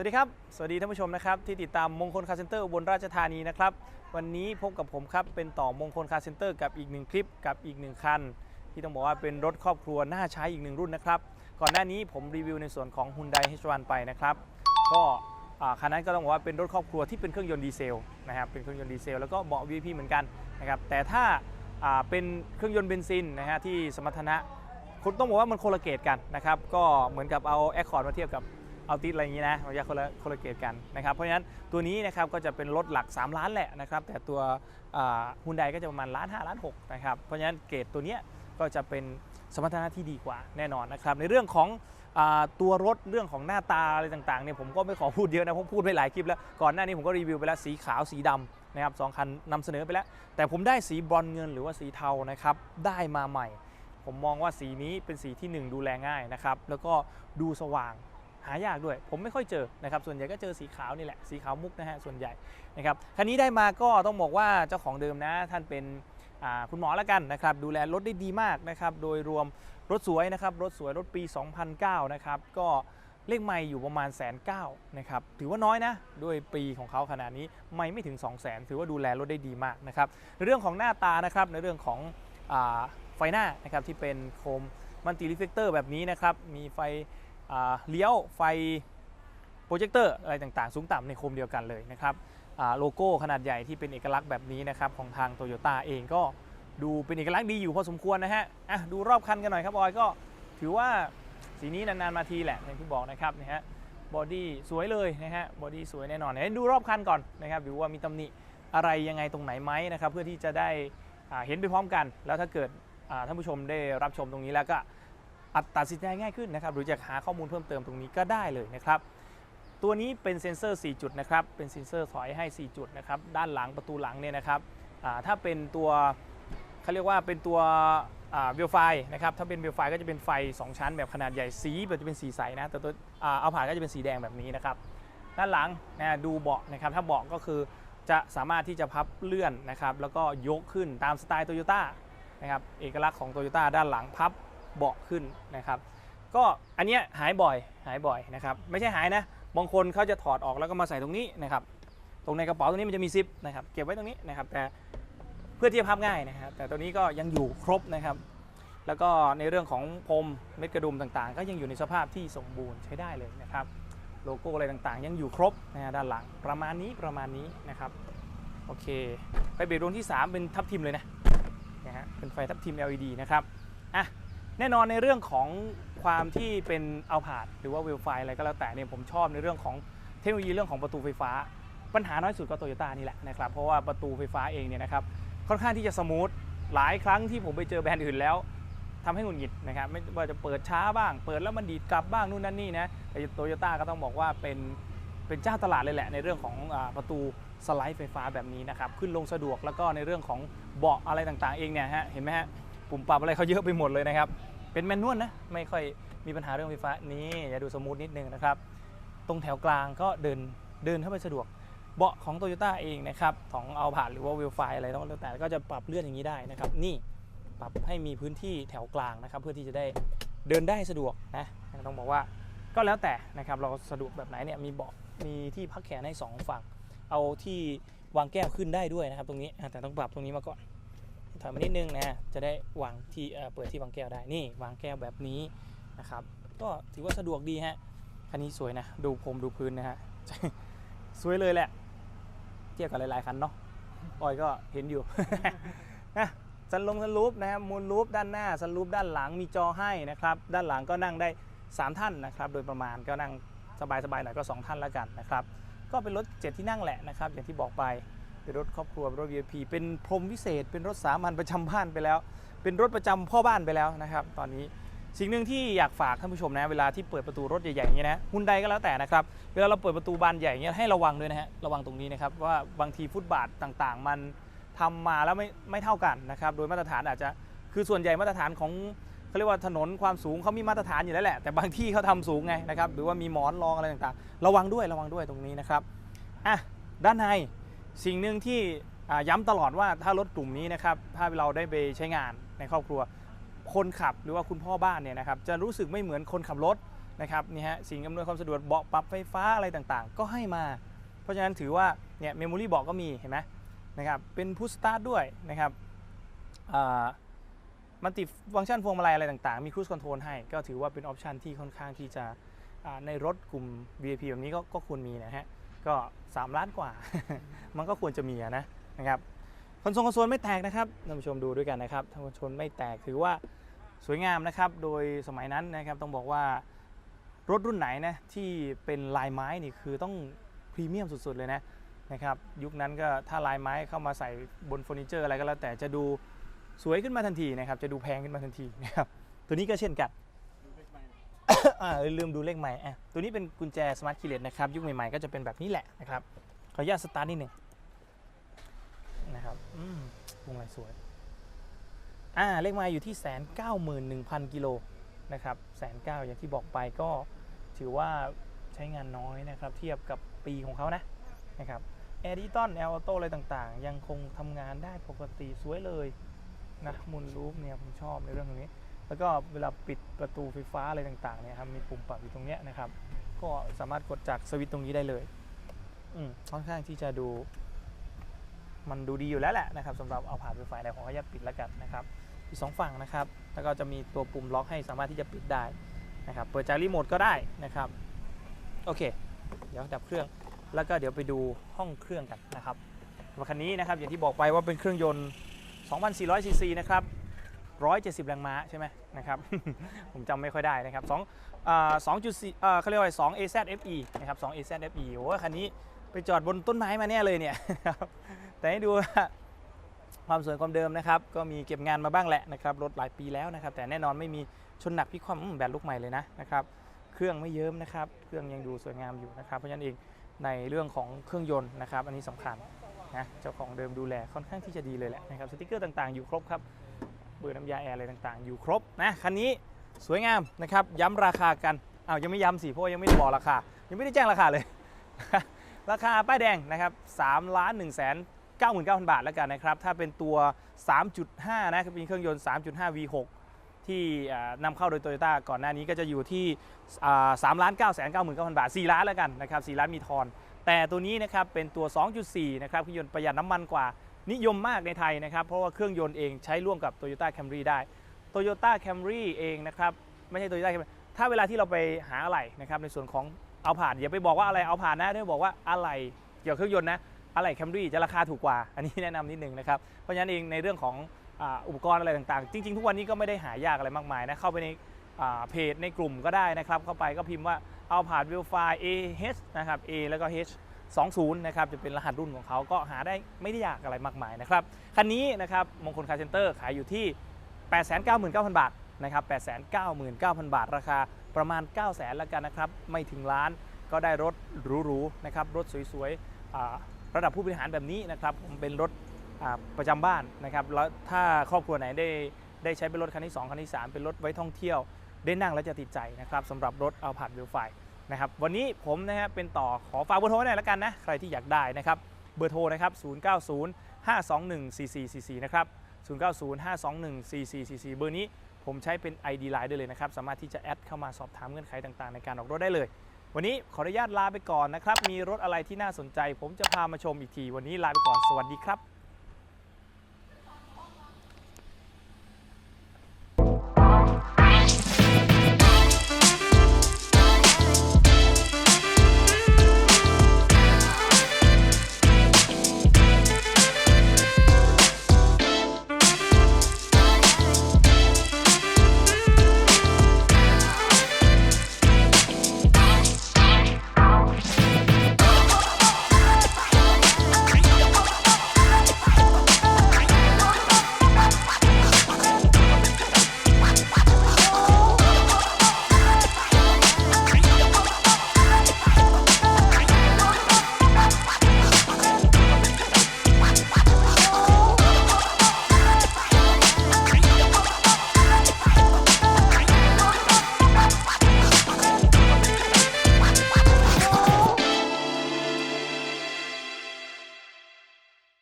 วัสดีครับ สวัสดีท่านผู้ชมนะครับที่ติดตามมงคลคาร์เซ็นเตอร์อุบลราชธานีนะครับวันนี้พบกับผมครับเป็นต่อมงคลคาร์เซ็นเตอร์กับอีกหนึ่งคลิปกับอีกหนึ่งคัน ที่ต้องบอกว่าเป็นรถครอบครัวน่าใช้อีกหนึ่งรุ่นนะครับก่อนหน้านี้ผมรีวิวในส่วนของ Hyundai H1 ไปนะครับก็คันนั้นก็ต้องบอกว่าเป็นรถครอบครัวที่เป็นเครื่องยนต์ดีเซลนะครับเป็นเครื่องยนต์ดีเซลแล้วก็เบาะ VIP เหมือนกันนะครับแต่ถ้าอ่าเป็นเครื่องยนต์เบนซินนะฮะที่สมรรถนะคุณต้องบอกว่ามันโคลเกตกันนะครับก็เหมือนกับเอาแอคคอร์ดมาเทียบกับ เอาติสอะไรอย่างนี้นะมันจะคนละโคลเกตกันนะครับเพราะฉะนั้นตัวนี้นะครับก็จะเป็นรถหลัก 3 ล้านแหละนะครับแต่ตัวฮุนไดก็จะประมาณล้าน5ล้าน6นะครับเพราะฉะนั้นเกรดตัวเนี้ยก็จะเป็นสมรรถนะที่ดีกว่าแน่นอนนะครับในเรื่องของตัวรถเรื่องของหน้าตาอะไรต่างๆเนี่ยผมก็ไม่ขอพูดเยอะนะผมพูดไปหลายคลิปแล้วก่อนหน้านี้ผมก็รีวิวไปแล้วสีขาวสีดำนะครับสองคันนำเสนอไปแล้ว แต่ผมได้สีบรอนเงินหรือว่าสีเทานะครับได้มาใหม่ ผมมองว่าสีนี้เป็นสีที่ 1 ดูแลง่ายนะครับแล้วก็ดูสว่าง หายากด้วย ผมไม่ค่อยเจอนะครับส่วนใหญ่ก็เจอสีขาวนี่แหละสีขาวมุกนะฮะส่วนใหญ่นะครับคันนี้ได้มาก็ต้องบอกว่าเจ้าของเดิมนะท่านเป็นคุณหมอแล้วกันนะครับดูแลรถได้ดีมากนะครับโดยรวมรถสวยนะครับรถสวยรถปี 2009 นะครับก็เลขไม่อยู่ประมาณแสนเก้านะครับถือว่าน้อยนะด้วยปีของเขาขนาดนี้ไม่ไม่ถึง 2 0 0 0 0 0ถือว่าดูแลรถได้ดีมากนะครับในเรื่องของหน้าตานะครับในเรื่องของอไฟหน้านะครับที่เป็นโคมมัลติรีเฟกเตอร์แบบนี้นะครับมีไฟ เลี้ยวไฟโปรเจคเตอร์อะไรต่างๆ สูงต่ำในโคมเดียวกันเลยนะครับโลโก้ขนาดใหญ่ที่เป็นเอกลักษณ์แบบนี้นะครับของทางโตโยต้าเองก็ดูเป็นเอกลักษณ์ดีอยู่พอสมควรนะฮะอะดูรอบคันกันหน่อยครับบอยก็ถือว่าสีนี้นานๆมาทีแหละอย่างที่บอกนะครับนะฮะบอดี้สวยเลยนะฮะบอดี้สวยแน่นอนเดี๋ยวดูรอบคันก่อนนะครับดูว่ามีตำหนิอะไรยังไงตรงไหนไหมนะครับเพื่อที่จะได้เห็นไปพร้อมกัน แล้วถ้าเกิดท่านผู้ชมได้รับชมตรงนี้แล้วก็ อัดตัดสินใจง่ายขึ้นนะครับ หรือจะหาข้อมูลเพิ่มเติมตรงนี้ก็ได้เลยนะครับ ตัวนี้เป็นเซ็นเซอร์ 4 จุดนะครับ เป็นเซ็นเซอร์ถอยให้ 4 จุดนะครับ ด้านหลังประตูหลังเนี่ยนะครับถ้าเป็นตัวเขาเรียกว่าเป็นตัวเวลไฟนะครับ ถ้าเป็นเวลไฟก็จะเป็นไฟ 2 ชั้นแบบขนาดใหญ่ สีแบบจะเป็นสีใสนะ แต่ตัวเอาผ่านก็จะเป็นสีแดงแบบนี้นะครับ ด้านหลังนะดูเบาะนะครับ ถ้าเบาะก็คือจะสามารถที่จะพับเลื่อนนะครับ แล้วก็ยกขึ้นตามสไตล์โตโยต้านะครับ เอกลักษณ์ของโตโยต้าด้านหลังพับ เบาขึ้นนะครับ ก็อันเนี้ยหายบ่อยหายบ่อยนะครับ ไม่ใช่หายนะบางคนเขาจะถอดออกแล้วก็มาใส่ตรงนี้นะครับ ตรงในกระเป๋าตรงนี้มันจะมีซิปนะครับเก็บไว้ตรงนี้นะครับ แต่เพื่อที่จะพับง่ายนะครับ แต่ตัวนี้ก็ยังอยู่ครบนะครับ แล้วก็ในเรื่องของพรมเม็ดกระดุมต่างๆ ก็ยังอยู่ในสภาพที่สมบูรณ์ใช้ได้เลยนะครับ โลโก้อะไรต่างๆ ยังอยู่ครบนะฮะด้านหลังประมาณนี้ประมาณนี้นะครับโอเคไปเบรกดวงที่ 3 เป็นทับทิมเลยนะนะฮะเป็นไฟทับทิม LED นะครับอะ แน่นอนในเรื่องของความที่เป็นเอาผาดหรือว่าเวลไฟอะไรก็แล้วแต่เนี่ยผมชอบในเรื่องของเทคโนโลยีเรื่องของประตูไฟฟ้า ปัญหาน้อยสุดก็โตโยต้านี่แหละนะครับเพราะว่าประตูไฟฟ้าเองเนี่ยนะครับค่อนข้างที่จะสมูทหลายครั้งที่ผมไปเจอแบรนด์อื่นแล้วทำให้หงุดหงิดนะครับไม่ว่าจะเปิดช้าบ้าง เปิดแล้วมันดีดกลับบ้างนู่นนั่นนี่นะแต่โตโยต้าก็ต้องบอกว่าเป็นเป็นเจ้าตลาดเลยแหละในเรื่องของอประตูสไลด์ไฟฟ้าแบบนี้นะครับขึ้นลงสะดวกแล้วก็ในเรื่องของเบาะอะไรต่างๆเองเนี่ยฮะเห็นไหมฮะ ปุ่มปรับอะไรเขาเยอะไปหมดเลยนะครับ เป็นแมนนวลนะ ไม่ค่อยมีปัญหาเรื่องไฟฟ้านี่อย่าดูสมูทนิดนึงนะครับ ตรงแถวกลางก็เดินเดินเข้าไปสะดวก เบาะของโตโยต้าเองนะครับของเอาผ่านหรือว่าวิวไฟอะไรต้องแล้วแต่ก็จะปรับเลื่อนอย่างนี้ได้นะครับ นี่ปรับให้มีพื้นที่แถวกลางนะครับ เพื่อที่จะได้เดินได้สะดวกนะต้องบอกว่าก็แล้วแต่นะครับเราสะดวกแบบไหนเนี่ยมีเบาะมีที่พักแขนให้สองฝั่ง เอาที่วางแก้วขึ้นได้ด้วยนะครับ ตรงนี้แต่ต้องปรับตรงนี้มาก่อน ถอยมานิดนึงนะจะได้วางที่เปิดที่วางแก้วได้นี่วางแก้วแบบนี้นะครับ ก็ถือว่าสะดวกดีฮะคันนี้สวยนะ ดูพรมดูพื้นนะฮะสวยเลยแหละ เทียบกับหลายๆคันเนาะออยก็เห็นอยู่นะสันลงสันลูปนะครับมูลลูปด้านหน้าสันลูปด้านหลังมีจอให้นะครับ ด้านหลังก็นั่งได้ 3 ท่านนะครับ โดยประมาณก็นั่งสบายๆหน่อยก็ 2 ท่านแล้วกันนะครับ ก็เป็นรถ 7 ที่นั่งแหละนะครับ อย่างที่บอกไป เป็นรถครอบครัวเป็นรถ VIP เป็นพรมวิเศษ เป็นรถสามัญประจำบ้านไปแล้ว เป็นรถประจำพ่อบ้านไปแล้วนะครับ ตอนนี้สิ่งหนึ่งที่อยากฝากท่านผู้ชมนะเวลาที่เปิดประตูรถใหญ่ๆอย่างนี้นะฮุนไดก็แล้วแต่นะครับเวลาเราเปิดประตูบานใหญ่อย่างเงี้ยให้ระวังด้วยนะฮะระวังตรงนี้นะครับว่าบางทีฟุตบาทต่างๆ มันทำมาแล้วไม่ไม่เท่ากันนะครับโดยมาตรฐานอาจจะคือส่วนใหญ่มาตรฐานของเขาเรียกว่าถนนความสูงเขามีมาตรฐานอยู่แล้วแหละแต่บางที่เขาทำสูงไงนะครับหรือว่ามีหมอนรองอะไรต่างๆ ระวังด้วยระวังด้วยตรงนี้นะครับอะด้านใน สิ่งหนึ่งที่ย้ำตลอดว่าถ้ารถกลุ่มนี้นะครับถ้าเราได้ไปใช้งานในครอบครัว คนขับหรือว่าคุณพ่อบ้านเนี่ยนะครับจะรู้สึกไม่เหมือนคนขับรถนะครับนี่ฮะสิ่งอำนวยความสะดวกเบาะปรับไฟฟ้าอะไรต่างๆ ก็ให้มา เพราะฉะนั้นถือว่าเนี่ยเมมโมรี่เบาะก็มีเห็นไหมนะครับเป็นพุชสตาร์ทด้วยนะครับมันติดฟังก์ชันพวงมาลัยอะไรต่างๆ มีครู i คอนโทรลให้ ก็ถือว่าเป็นออปชันที่ค่อนข้างที่จะในรถกลุ่ม VIP แบบนี้ก็ก็ควรมีนะฮะ ก็ 3 ล้านกว่า มันก็ควรจะมีอะนะนะครับคอนโซลคอนโซลไม่แตกนะครับท่านผู้ชมดูด้วยกันนะครับคอนโซลไม่แตกถือว่าสวยงามนะครับ โดยสมัยนั้นนะครับต้องบอกว่ารถรุ่นไหนนะที่เป็นลายไม้นี่คือต้องพรีเมียมสุด ๆ เลยนะนะครับยุคนั้นก็ถ้าลายไม้เข้ามาใส่บนเฟอร์นิเจอร์อะไรก็แล้วแต่จะดูสวยขึ้นมาทันทีนะครับจะดูแพงขึ้นมาทันทีนะครับตัวนี้ก็เช่นกัน อ่าลืมดูเลขใหม่อะตัวนี้เป็นกุญแจสมาร์ทคีย์เลสนะครับยุคใหม่ๆก็จะเป็นแบบนี้แหละนะครับขออนุญาตสตาร์ทนิดหนึ่งนะครับอืมวงไรสวยอ่าเลขไมล์อยู่ที่แสนเก้าหมื่นหนึ่งพันกิโลนะครับแสนเก้าอย่างที่บอกไปก็ถือว่าใช้งานน้อยนะครับ เทียบกับปีของเขานะนะครับแอร์ดิตอนแอลอโต้อะไรต่างๆ ยังคงทำงานได้ปกติสวยเลยนะมุนลูปเนี่ยผมชอบในเรื่องตรงนี้ แล้วก็เวลาปิดประตูไฟฟ้าอะไรต่างๆเนี่ยครับมีปุ่มปรับอยู่ตรงเนี้ยนะครับ ก็สามารถกดจากสวิตช์ตรงนี้ได้เลยอืมค่อนข้างที่จะดู มันดูดีอยู่แล้วแหละนะครับสำหรับเอาผ่านไฟฟ้าในของขออนุญาตปิดแล้วกันนะครับมีสองฝั่งนะครับ แล้วก็จะมีตัวปุ่มล็อกให้สามารถที่จะปิดได้นะครับ เปิดจากรีโมทก็ได้นะครับ โอเค เดี๋ยวดับเครื่อง แล้วก็เดี๋ยวไปดูห้องเครื่องกันนะครับรถคันนี้นะครับอย่างที่บอกไปว่าเป็นเครื่องยนต์ 2,400ซีซีนะครับ 170 แรงม้าใช่ไหมนะครับ ผมจำไม่ค่อยได้นะครับ2อ่า2.4เอ่อเขาเรียกว่า2 AZFE นะครับ2 AZFE โอ้โหคันนี้ไปจอดบนต้นไม้มาแน่เลยเนี่ย แต่ให้ดูความสวยความเดิมนะครับ ก็มีเก็บงานมาบ้างแหละนะครับ รถหลายปีแล้วนะครับ แต่แน่นอนไม่มีชนหนักพิความแบตลูกใหม่เลยนะนะครับ เครื่องไม่เยิ้มนะครับ เครื่องยังดูสวยงามอยู่นะครับ เพราะฉะนั้นเองในเรื่องของเครื่องยนต์นะครับ อันนี้สำคัญนะ เจ้าของเดิมดูแลค่อนข้างที่จะดีเลยแหละนะครับ สติกเกอร์ต่างๆ อยู่ครบครับ เบอร์น้ำยาแอร์อะไรต่างๆ อยู่ครบนะคันนี้สวยงามนะครับย้ำราคากันอ้าวยังไม่ย้ำสิเพราะว่ายังไม่ได้บอกราคา ยังไม่ได้แจ้งราคาเลย ราคาป้ายแดงนะครับ3ล้าน1แสน99,000 บาทแล้วกันนะครับ ถ้าเป็นตัว 3.5 นะเป็นเครื่องยนต์ 3.5 V6 ที่นำเข้าโดยโตโยต้าก่อนหน้านี้ก็จะอยู่ที่สามล้านเก้าแสนเก้าหมื่นเก้าพันบาท 4 ล้านแล้วกันนะครับ 4 ล้านมีทอน แต่ตัวนี้นะครับเป็นตัว 2.4 นะครับเครื่องยนต์ประหยัดน้ำมันกว่า นิยมมากในไทยนะครับ เพราะว่าเครื่องยนต์เองใช้ร่วมกับ Toyota Camry ได้ Toyota Camry เองนะครับ ไม่ใช่ Toyota Camry ถ้าเวลาที่เราไปหาอะไรนะครับในส่วนของเอาผ่านอย่าไปบอกว่าอะไรเอาผ่านนะถ้าบอกว่าอะไรเกี่ยวกับเครื่องยนต์นะอะไรแคมรี่จะราคาถูกกว่า อันนี้แนะนำนิดนึงนะครับ เพราะฉะนั้นเองในเรื่องของอุปกรณ์อะไรต่างๆ จริง ๆ ทุกวันนี้ก็ไม่ได้หายากอะไรมากมายนะเข้าไปในเพจในกลุ่มก็ได้นะครับ เข้าไปก็พิมพ์ว่าเอาผ่านวิวไฟ AH นะครับ A แล้วก็ H 20 นะครับจะเป็นรหัสรุ่นของเขาก็หาได้ไม่ได้ยากอะไรมากมายนะครับคันนี้นะครับมงคลคาร์เซนเตอร์ขายอยู่ที่ 899,000 บาทนะครับ899,000 บาท ราคาประมาณ 900,000แล้วกันนะครับไม่ถึงล้านก็ได้รถหรูๆนะครับรถสวยๆระดับผู้บริหารแบบนี้นะครับผมเป็นรถประจำบ้านนะครับแล้วถ้าครอบครัวไหนได้ได้ใช้เป็นรถคันที่ 2 คันที่ 3 เป็นรถไว้ท่องเที่ยว ได้นั่งแล้วจะติดใจนะครับสำหรับรถเอาผ่านวิวไฟ นะครับวันนี้ผมนะฮะเป็นต่อขอฝากเบอร์โทรหน่อยล้วกันนะใครที่อยากได้นะครับเบอร์โทรนะครับ090 521 4444นะครับ090 521 4444 เบอร์นี้ผมใช้เป็น ID Line ได้เลยนะครับ สามารถที่จะแอดเข้ามาสอบถามเงื่อนไขต่างๆ ในการออกรถได้เลย วันนี้ขออนุญาตลาไปก่อนนะครับ มีรถอะไรที่น่าสนใจ ผมจะพามาชมอีกที วันนี้ลาไปก่อน สวัสดีครับ